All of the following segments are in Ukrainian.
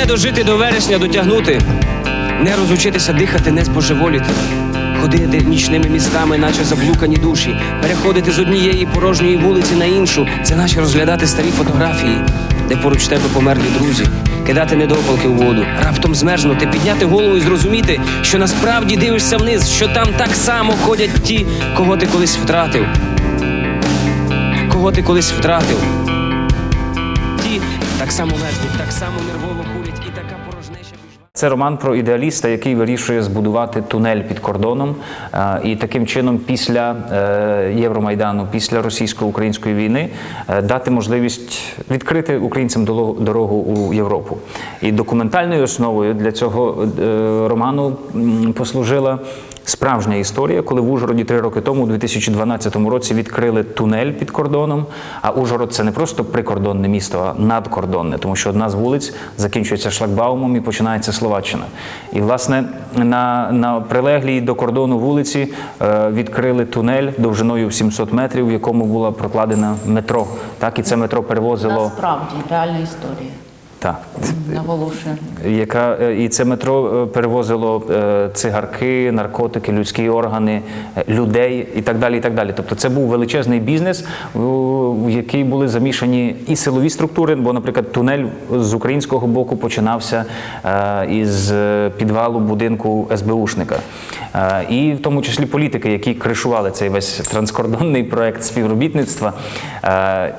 не дожити до вересня, дотягнути, не розучитися дихати, не збожеволіти. Ходити нічними містами, наче заблукані душі, переходити з однієї порожньої вулиці на іншу. Це наче розглядати старі фотографії, де поруч тебе померлі друзі, кидати недопалки у воду, раптом змерзнути, підняти голову і зрозуміти, що насправді дивишся вниз, що там так само ходять ті, кого ти колись втратив. Кого ти колись втратив. Ті так само мерзнуть, так само нервово Це роман про ідеаліста, який вирішує збудувати тунель під кордоном. Е, І таким чином, після е, Євромайдану, після російсько-української війни, е, дати можливість відкрити українцям дорогу у Європу. І документальною основою для цього роману послужила. Справжня історія, коли в Ужгороді три роки тому, у 2012 році, відкрили тунель під кордоном. А Ужгород це не просто прикордонне місто, а надкордонне, тому що одна з вулиць закінчується шлагбаумом і починається Словаччина. І власне на, на прилеглій до кордону вулиці е, відкрили тунель довжиною 700 метрів, в якому була прокладена метро. Так і це метро перевозило Насправді реальна історія. так. Наголошую. Яка е, і це метро е, перевозило е, цигарки, наркотики, людські органи, людей і так далі. І так далі. Тобто, це був величезний бізнес, в який були замішані і силові структури. Бо, наприклад, тунель з українського боку починався із підвалу будинку СБУшника, і в тому числі політики, які кришували цей весь транскордонний проект співробітництва.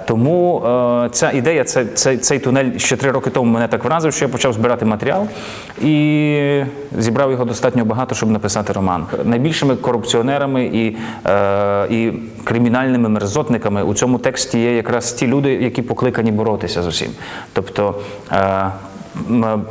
Тому ця ідея, це, це, цей тунель ще три роки тому мене так вразив, що я почав збирати матеріал і зібрав його достатньо багато, щоб написати роман. Найбільшими корупціонерами і, е, і кримінальними мерзотниками у цьому тексті є якраз ті люди, які покликані боротися з усім. Тобто. е,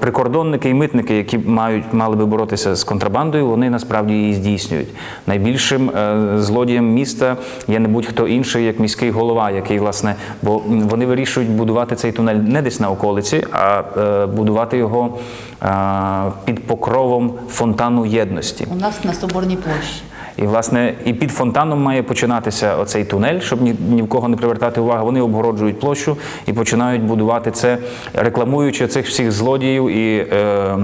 Прикордонники і митники, які мають мали би боротися з контрабандою, вони насправді її здійснюють. Найбільшим е, злодієм міста є не будь-хто інший, як міський голова, який власне, бо вони вирішують будувати цей тунель не десь на околиці, а е, будувати його е, під покровом фонтану єдності. У нас на Соборній площі. І власне і під фонтаном має починатися оцей тунель, щоб ні, ні в кого не привертати увагу. Вони обгороджують площу і починають будувати це, рекламуючи цих всіх злодіїв і. Е,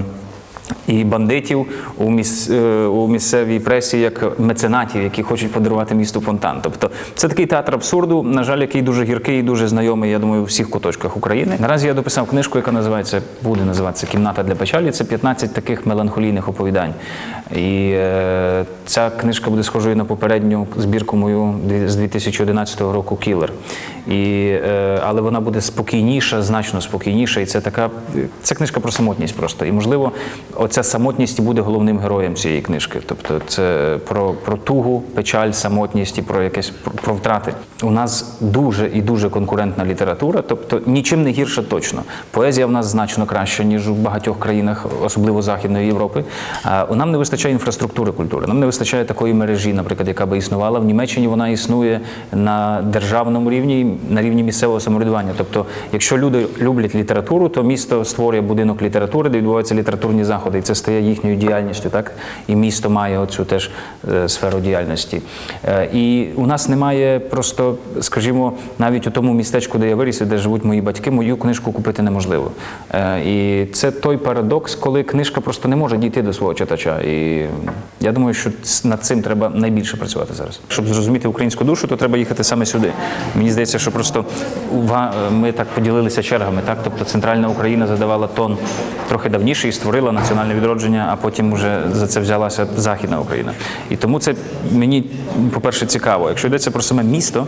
і бандитів у, міс, е, у місцевій пресі як меценатів, які хочуть подарувати місту фонтан. Тобто це такий театр абсурду, на жаль, який дуже гіркий і дуже знайомий, я думаю, у всіх куточках України. Наразі я дописав книжку, яка називається буде називатися Кімната для печалі. Це 15 таких меланхолійних оповідань. І е, ця книжка буде схожою на попередню збірку мою з 2011 року Кілер. І, е, але вона буде спокійніша, значно спокійніша. І це така це книжка про самотність просто. І можливо, оця самотність буде головним героєм цієї книжки. Тобто, це про, про тугу, печаль, самотність і про якесь про, про втрати. У нас дуже і дуже конкурентна література, тобто нічим не гірша точно. Поезія в нас значно краща, ніж у багатьох країнах, особливо Західної Європи. А нам не вистачає інфраструктури культури. Нам не вистачає такої мережі, наприклад, яка би існувала. В Німеччині вона існує на державному рівні, на рівні місцевого самоврядування. Тобто, якщо люди люблять літературу, то місто створює будинок літератури, де відбуваються літературні заходи, це стає їхньою діяльністю. Так і місто має оцю теж е, сферу діяльності. Е, І у нас немає просто, скажімо, навіть у тому містечку, де я виріс, де живуть мої батьки, мою книжку купити неможливо. Е, І це той парадокс, коли книжка просто не може дійти до свого читача. І я думаю, що над цим треба найбільше працювати зараз. Щоб зрозуміти українську душу, то треба їхати саме сюди. Мені здається, що просто ми так поділилися чергами. Так, тобто центральна Україна задавала тон трохи давніше і створила національне відродження, а потім вже за це взялася Західна Україна. І тому це мені, по-перше, цікаво. Якщо йдеться про саме місто,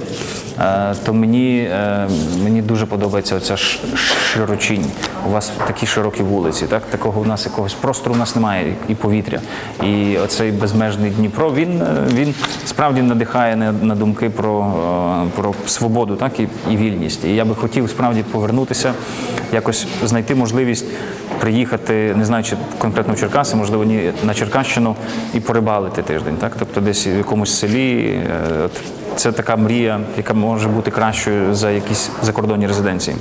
е, то мені, е, мені дуже подобається оця широчінь. У вас такі широкі вулиці, так? Такого у нас якогось простору у нас немає і повітря. І оцей безмежний Дніпро, він, е, він справді надихає на, думки про, про свободу, так і, і вільність. І я би хотів справді повернутися, якось знайти можливість приїхати, не знаю, чи конкретно в Черкаси, можливо, ні на Черкащину і порибалити тиждень, так? Тобто десь в якомусь селі. е, це така мрія, яка може бути кращою за якісь закордонні резиденції.